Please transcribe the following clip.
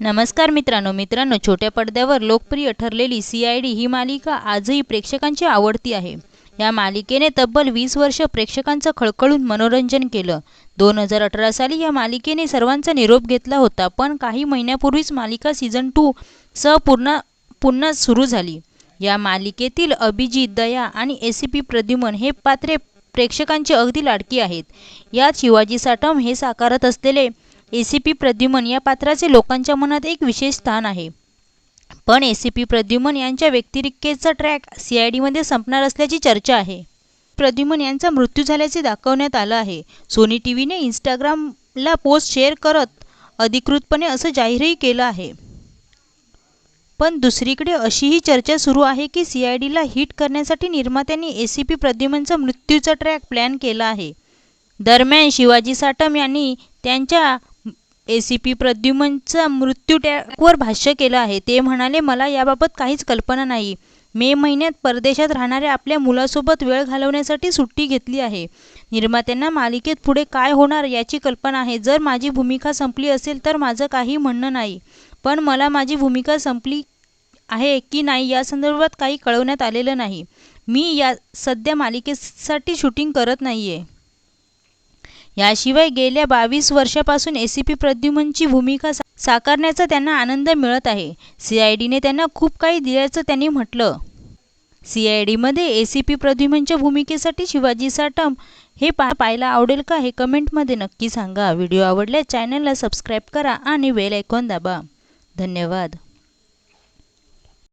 नमस्कार मित्रांनो मित्रांनो छोट्या पडद्यावर लोकप्रिय ठरलेली सी आय डी ही मालिका आजही प्रेक्षकांची आवडती आहे. या मालिकेने तब्बल वीस वर्ष प्रेक्षकांचं खळखळून मनोरंजन केलं. दोन हजार अठरा साली या मालिकेने सर्वांचा निरोप घेतला होता पण काही महिन्यापूर्वीच मालिका सीझन टू सह पुन्हा पुन्हा सुरू झाली. या मालिकेतील अभिजित दया आणि ए सी पी प्रद्युमन हे पात्रे प्रेक्षकांची अगदी लाडकी आहेत. यात शिवाजी साटम हे साकारत असलेले ए सी पी प्रद्युमन या पात्राचे लोकांच्या मनात एक विशेष स्थान आहे. पण ए सी पी प्रद्युमन यांच्या व्यक्तिरेखेचा ट्रॅक सी आय डीमध्ये संपणार असल्याची चर्चा आहे. प्रद्युमन यांचा मृत्यू झाल्याचे दाखवण्यात आलं आहे. सोनी टी व्हीने इंस्टाग्रामला पोस्ट शेअर करत अधिकृतपणे असं जाहीरही केलं आहे. पण दुसरीकडे अशीही चर्चा सुरू आहे की सी आय डीला हिट करण्यासाठी निर्मात्यांनी ए सी पी प्रद्युमनचा मृत्यूचा ट्रॅक प्लॅन केला आहे. दरम्यान शिवाजी साटम यांनी त्यांच्या ए सी पी प्रद्युमनचा मृत्यू टॅकवर भाष्य केलं आहे. ते म्हणाले मला याबाबत काहीच कल्पना नाही. मे महिन्यात परदेशात राहणाऱ्या आपल्या मुलासोबत वेळ घालवण्यासाठी सुट्टी घेतली आहे. निर्मात्यांना मालिकेत पुढे काय होणार याची कल्पना आहे. जर माझी भूमिका संपली असेल तर माझं काही म्हणणं नाही. पण मला माझी भूमिका संपली आहे की नाही या संदर्भात काही कळवण्यात आलेलं नाही. मी या सध्या मालिकेसाठी शूटिंग करत नाही आहे याशिवाय गेल्या बावीस वर्षापासून ए सी पी प्रद्युमनची भूमिका सा साकारण्याचा त्यांना आनंद मिळत आहे. सी आय डीने त्यांना खूप काही दिल्याचं त्यांनी म्हटलं. सी आय डीमध्ये ए सी पी प्रद्युमनच्या भूमिकेसाठी शिवाजी साटम हे पा पाहायला आवडेल का हे कमेंटमध्ये नक्की सांगा. व्हिडिओ आवडल्यास चॅनलला सबस्क्राईब करा आणि बेल आयकॉन दाबा. धन्यवाद.